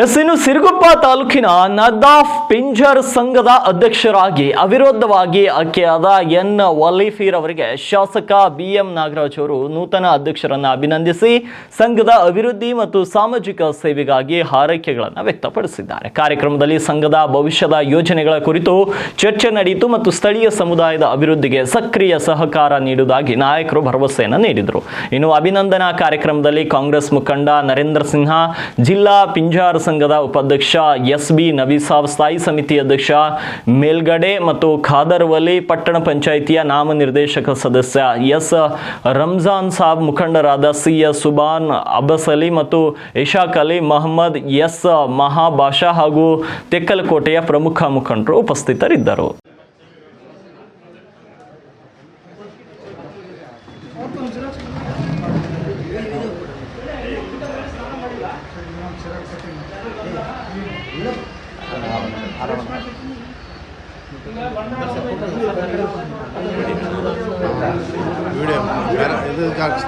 S ಇನ್ನು ಸಿರುಗುಪ್ಪ ತಾಲೂಕಿನ ನದಾಫ್ ಪಿಂಜರ್ ಸಂಘದ ಅಧ್ಯಕ್ಷರಾಗಿ, ಅವಿರೋಧವಾಗಿ ಆಯ್ಕೆಯಾದ ಎನ್ ವಲೀಫೀರ್ ಅವರಿಗೆ ಶಾಸಕ ಬಿ ಎಂ ನಾಗರಾಜ್ ಅವರು ನೂತನ ಅಧ್ಯಕ್ಷರನ್ನ ಅಭಿನಂದಿಸಿ, ಸಂಘದ ಅಭಿವೃದ್ಧಿ ಮತ್ತು ಸಾಮಾಜಿಕ ಸೇವೆಗಾಗಿ ಹಾರೈಕೆಗಳನ್ನು ವ್ಯಕ್ತಪಡಿಸಿದ್ದಾರೆ. ಕಾರ್ಯಕ್ರಮದಲ್ಲಿ ಸಂಘದ ಭವಿಷ್ಯದ ಯೋಜನೆಗಳ ಕುರಿತು ಚರ್ಚೆ ನಡೆಯಿತು ಮತ್ತು ಸ್ಥಳೀಯ ಸಮುದಾಯದ ಅಭಿವೃದ್ಧಿಗೆ ಸಕ್ರಿಯ ಸಹಕಾರ ನೀಡುವುದಾಗಿ ನಾಯಕರು ಭರವಸೆಯನ್ನು ನೀಡಿದರು. ಇನ್ನು ಅಭಿನಂದನಾ ಕಾರ್ಯಕ್ರಮದಲ್ಲಿ ಕಾಂಗ್ರೆಸ್ ಮುಖಂಡ ನರೇಂದ್ರ ಸಿನ್ಹಾ, ಜಿಲ್ಲಾ ಪಿಂಜಾರ್ ಸಂಘದ ಉಪಾಧ್ಯಕ್ಷ ಎಸ್ ಬಿ ನಬೀಸಾಬ್ ಸ್ಥಾಯಿ ಸಮಿತಿ ಅಧ್ಯಕ್ಷ ಮೇಲ್ಗಡೆ ಮತ್ತು ಖಾದರ್ವಲಿ ಪಟ್ಟಣ ಪಂಚಾಯಿತಿಯ ನಾಮನಿರ್ದೇಶಕ ಸದಸ್ಯ ಎಸ್ ರಂಜಾನ್ ಸಾಬ್ ಮುಖಂಡರಾದ ಸಿ ಎಸ್ ಸುಬಾನ್ ಅಬ್ಬಸ್ ಅಲಿ ಮತ್ತು ಇಶಾಕ್ ಅಲಿ ಮಹಮ್ಮದ್ ಎಸ್ ಮಹಾಬಾಷಾ ಹಾಗೂ ತೆಕ್ಕಲಕೋಟೆಯ ಪ್ರಮುಖ ಮುಖಂಡರು ಉಪಸ್ಥಿತರಿದ್ದರು. வீடியோ வேறு இது காட்டுச்சு